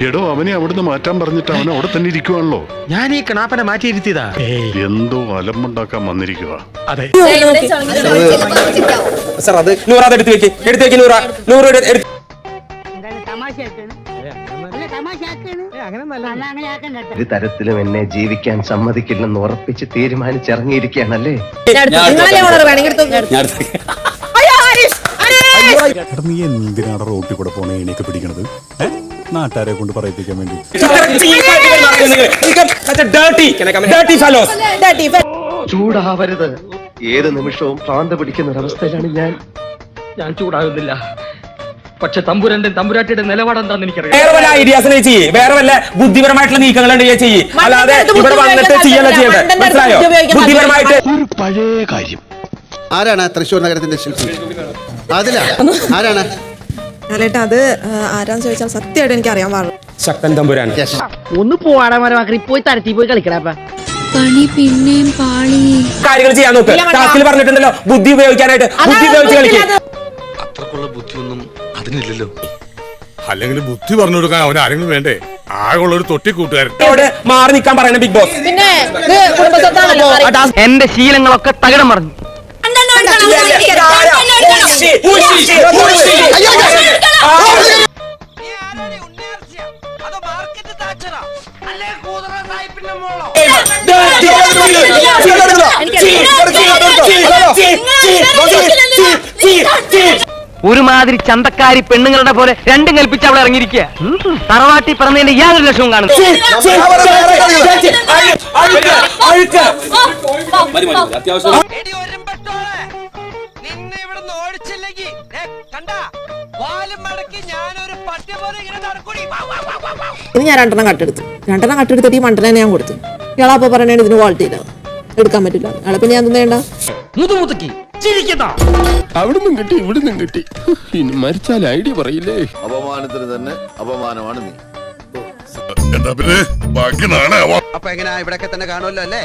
എടോ അവനെ അവിടുന്ന് മാറ്റാൻ പറഞ്ഞിട്ട് അവൻ അവിടെ തന്നെ ഇരിക്കുവാണല്ലോ. ഞാൻ ഈ കണാപ്പനെ മാറ്റിയിരുത്തിയതാ എന്തോ അലമ്പുണ്ടാക്കാൻ വന്നിരിക്കുക അതെ. സാർ അത് നൂറ് അത് എടുത്ത് വെക്ക്. എടുത്ത് വെക്ക് നൂറ. നൂറ് എടുത്ത്. ഒരു തരത്തിലും എന്നെ ജീവിക്കാൻ സമ്മതിക്കില്ലെന്ന് ഉറപ്പിച്ച് തീരുമാനിച്ചിറങ്ങിയിരിക്കുകയാണല്ലേ നീ എന്തിനാണ് റോട്ടിൽ കൂടെ പോണേ എണീക്ക് പിടിക്കണത്? ഏ? നാട്ടുകാരെ കൊണ്ട് പറയിപ്പിക്കാൻ വേണ്ടി. ചൂടാവരുത്. ഏത് നിമിഷവും പ്രാന്ത പിടിക്കുന്ന ഒരവസ്ഥയിലാണ് ഞാൻ. ഞാൻ ചൂടാകുന്നില്ല. പക്ഷെ തമ്പുരന്റെ തമ്പുരാട്ടിയുടെ നിലപാട് എന്താണെന്ന് എനിക്കറിയാം. വേറെ വല്ല ഐഡിയാസിനെ ചെയ്യ് വേറെ വല്ല ബുദ്ധിപരമായിട്ടുള്ള നീക്കങ്ങൾ ഉണ്ടെങ്കിൽ ചെയ്യ് അല്ലാതെ മണ്ടന്റെ ഇവിടെ ബുദ്ധി വന്നിട്ട് ചെയ്യല്ല ചെയ്യണ്ടേ മനസ്സിലായോ? ബുദ്ധിപരമായിട്ട് ഒരു പഴയ കാര്യം. ആരാണ് തൃശ്ശൂർ നഗരത്തിന്റെ ശില്പി? അതിലാണ് ആരാണ്? ലാലേട്ടാ അത് ആരാന്ന് ചോദിച്ചാൽ സത്യമായിട്ട് എനിക്ക് അറിയാൻ പാടില്ല ശക്തൻ തമ്പുരാൻ ഒന്ന് പോവാടാ മരമാക്കി പോയി തരത്തി പോയി കളിക്കടാ പണി പിന്നെയും പാളി കാര്യങ്ങൾ ചെയ്യാൻ നോക്ക് ടാസ്കിൽ പറഞ്ഞിട്ടുണ്ടല്ലോ ബുദ്ധി ഉപയോഗിക്കാനായിട്ട് ബുദ്ധി ഉപയോഗിച്ച് കളിക്കും അത്രക്കുള്ള ബുദ്ധിയൊന്നും അതിനില്ലല്ലോ അല്ലെങ്കിൽ ബുദ്ധി പറഞ്ഞു കൊടുക്കാൻ അവൻ ആരെങ്കിലും വേണ്ടേ ആകെയുള്ള ഒരു തൊട്ടി കൂട്ടുകാരൻ മാറി നിൽക്കാൻ പറയണ ബിഗ് ബോസ് പിന്നെ. എന്റെ ശീലങ്ങളൊക്കെ തകിടം മറിഞ്ഞു രണ്ടെണ്ണം എടുക്കണം, രണ്ടെണ്ണം എടുക്കണം. ഒരുമാതിരി ചന്തക്കാരി പെണ്ണുങ്ങളുടെ പോലെ രണ്ടും കൽപ്പിച്ച് അവിടെ ഇറങ്ങിയിരിക്കുക തറവാട്ടി പറഞ്ഞതിന്റെ യാതൊരു ലക്ഷവും കാണുന്നു നിന്നെ ഇവിടുന്ന് ഓടിച്ചില്ലെങ്കിൽ കണ്ട ഇത് ഞാൻ രണ്ടെണ്ണം കട്ടെടുത്തു. രണ്ടെണ്ണം കട്ടെടുത്തിട്ട് ഈ മണ്ടനെ ഞാൻ കൊടുത്തു. ഇയാളപ്പോ പറയണേ ഇതിന് ക്വാളിറ്റി ഇല്ല എടുക്കാൻ പറ്റില്ല. ഇയാളെ പിന്നെ ഞാൻ എന്ത് ചെയ്യണ്ട മുതുമുതുക്കി ചിരിക്കുന്ന അവിടുന്നും കിട്ടി ഇവിടുന്നും കിട്ടി. ഇനി മരിച്ചാൽ ഐഡിയ പറയില്ലേ? അപമാനത്തിന് തന്നെ അപമാനമാണ് നീ. എന്താ പിന്നെ? ബാക്കി നാളെ അപ്പൊ എങ്ങനെയാ ഇവിടൊക്കെ തന്നെ കാണുമല്ലോ അല്ലേ?